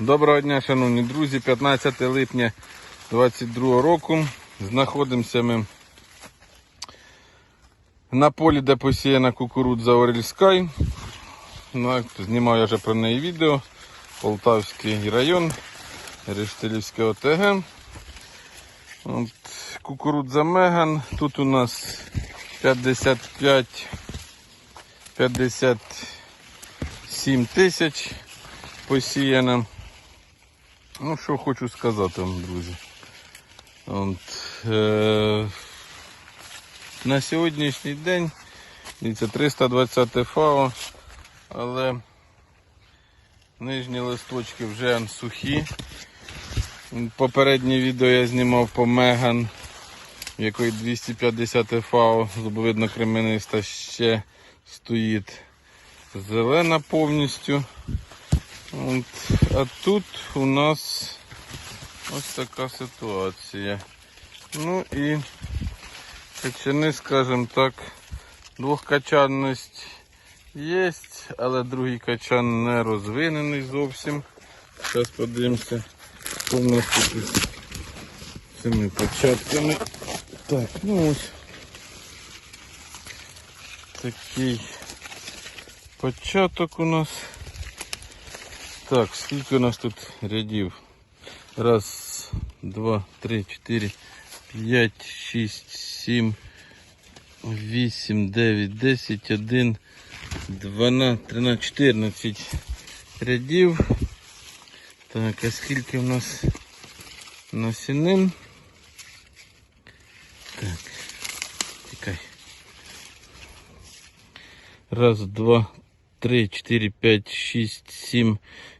Доброго дня, шановні друзі. 15 липня 2022 року. Знаходимося ми на полі, де посіяна кукурудза Орельскай. Ну, знімаю я вже про неї відео. Полтавський район, Рештилівське ОТГ. От, кукурудза Меган. Тут у нас 55 57 тисяч посіяна. Ну, що хочу сказати вам, друзі. От, е, на сьогоднішній день дивіться, 320 ФАО, але нижні листочки вже сухі. Попереднє відео я знімав по Меган, в якої 250 ФАО, зубовидно кремениста ще стоїть зелена повністю. От, а тут у нас ось така ситуація. Ну і качани, скажімо так, двохкачанність є, але другий качан не розвинений зовсім. Зараз подивимося, що в нас тут із цими початками. Так, ну ось такий початок у нас. Так, скільки у нас тут рядів? Раз, два, три, чотири, п'ять, шість, сім, вісім, дев'ять, десять, один, дванадцять, тринадцять, чотирнадцять рядів. Так, а скільки у нас насінин? Так, тікай. Раз, два, три, чотири, п'ять, шість, сім,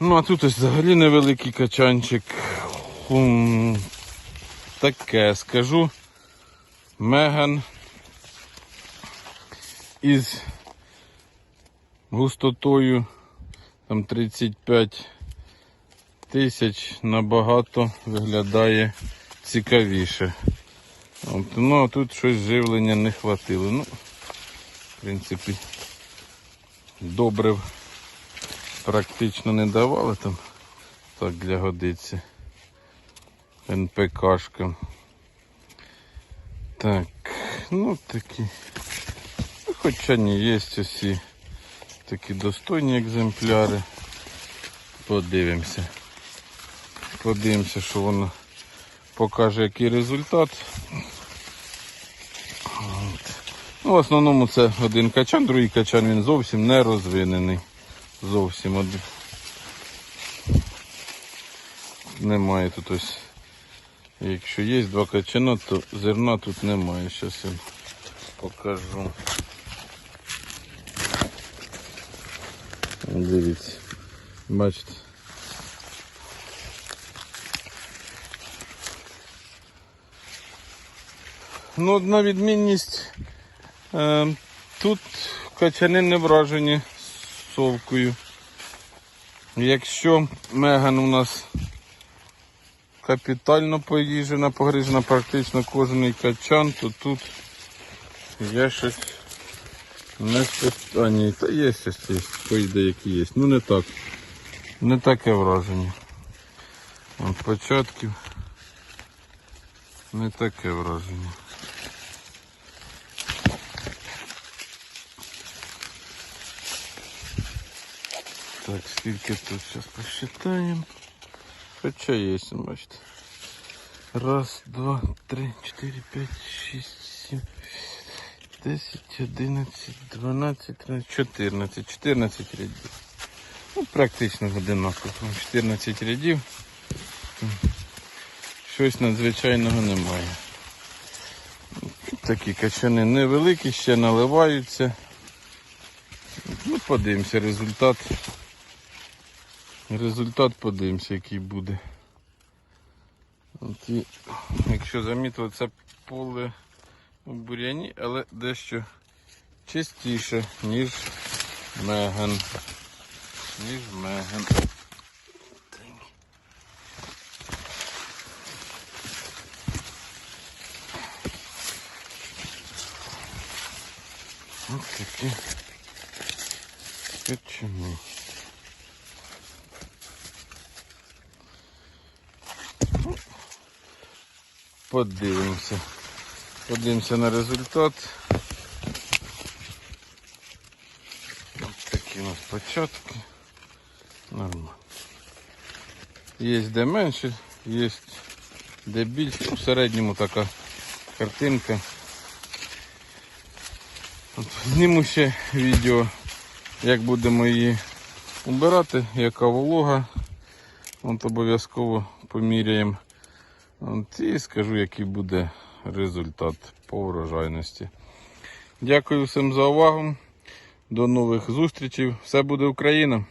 Ну, а тут ось взагалі невеликий качанчик. Хум, таке скажу. Меган із густотою там 35 тисяч набагато виглядає цікавіше. От, ну, а тут щось живлення не хватило. Ну, в принципі, добрив практично не давали там так для годиці. НПКшка. Так, ну такі. Хоча не є усі такі достойні екземпляри. Подивимося. Подивимося, що воно покаже який результат. От. Ну, в основному це один качан, другий качан він зовсім не розвинений. Зовсім один. Немає тут ось. Якщо є два качана, то зерна тут немає. Зараз я покажу. Дивіться. Бачите. Ну, одна відмінність. Е, тут качани не вражені совкою. Якщо меган у нас капітально поїжджена, погрижена практично кожен качан, то тут є щось не А ні, та є щось, поїде, які є. Ну не так. Не таке враження. От початків не таке враження. Так, скільки тут зараз посчитаємо. Хоча є, бачите. Раз, два, три, чотири, п'ять, шість, сім, десять, одинадцять, дванадцять, тринадцять, чотирнадцять. Чотирнадцять рядів. Ну, практично одинаково. 14 рядів. Щось надзвичайного немає. Такі качани невеликі, ще наливаються. Ну, подивимося результат. Результат подивимося, який буде. От і, якщо замітили, це поле у буряні, але дещо чистіше, ніж меган. Ніж меган. Ось такі качани. Подивимося. Подивимося на результат. Ось такі у нас початки. Нормально. Є де менше, є де більше. У середньому така картинка. От, зніму ще відео, як будемо її убирати, яка волога. От обов'язково поміряємо. І скажу, який буде результат по врожайності. Дякую всім за увагу. До нових зустрічей. Все буде Україна!